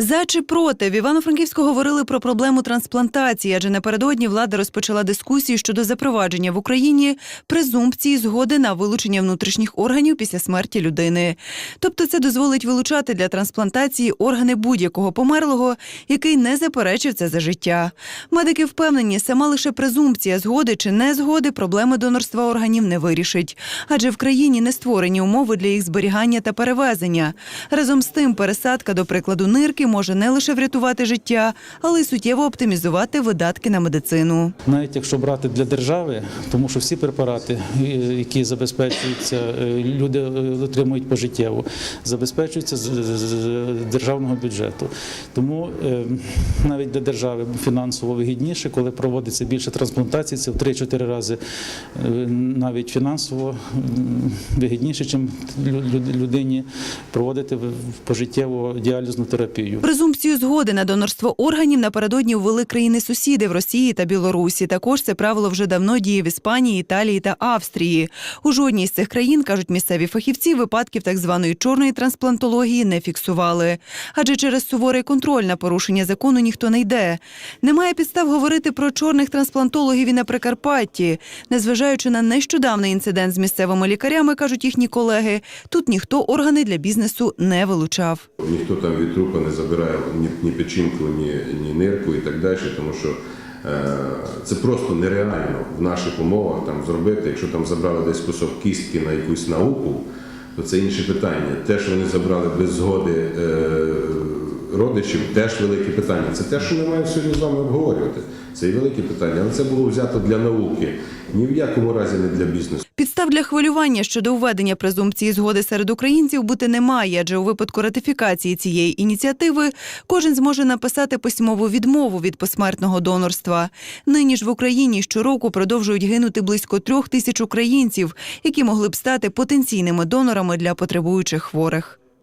За чи проти в Івано-Франківську говорили про проблему трансплантації, адже напередодні влада розпочала дискусію щодо запровадження в Україні презумпції згоди на вилучення внутрішніх органів після смерті людини. Тобто, це дозволить вилучати для трансплантації органи будь-якого померлого, який не заперечив це за життя. Медики впевнені, сама лише презумпція згоди чи не згоди проблеми донорства органів не вирішить, адже в країні не створені умови для їх зберігання та перевезення. Разом з тим, пересадка, до прикладу, нирки може не лише врятувати життя, але й суттєво оптимізувати видатки на медицину. Навіть якщо брати для держави, тому що всі препарати, е, які забезпечуються, е, люди е, отримують пожиттєво, забезпечуються з державного бюджету. Тому навіть для держави фінансово вигідніше, коли проводиться більше трансплантацій, це в 3-4 рази навіть фінансово вигідніше, чим лю- лю- людині проводити пожиттєву діалізну терапію. Презумпцію згоди на донорство органів напередодні ввели країни-сусіди в Росії та Білорусі. Також це правило вже давно діє в Іспанії, Італії та Австрії. У жодній з цих країн, кажуть місцеві фахівці, випадків так званої чорної трансплантології не фіксували. Адже через суворий контроль на порушення закону ніхто не йде. Немає підстав говорити про чорних трансплантологів і на Прикарпатті. Незважаючи на нещодавний інцидент з місцевими лікарями, кажуть їхні колеги, тут ніхто органи для бізнесу не вилучав. Ніхто там від трупа не забирає ні, ні печінку, ні, ні нирку і так далі, тому що е, це просто нереально в наших умовах там зробити. Якщо там забрали десь кусок кістки на якусь науку, то це інше питання. Те, що вони забрали без згоди е, родичів, теж велике питання. Це те, що ми маємо сьогодні з вами обговорювати. Це і велике питання, але це було взято для науки, ні в якому разі не для бізнесу. Підстав для хвилювання щодо введення презумпції згоди серед українців бути немає, адже у випадку ратифікації цієї ініціативи кожен зможе написати письмову відмову від посмертного донорства. Нині ж в Україні щороку продовжують гинути близько трьох тисяч українців, які могли б стати потенційними донорами для потребуючих хворих.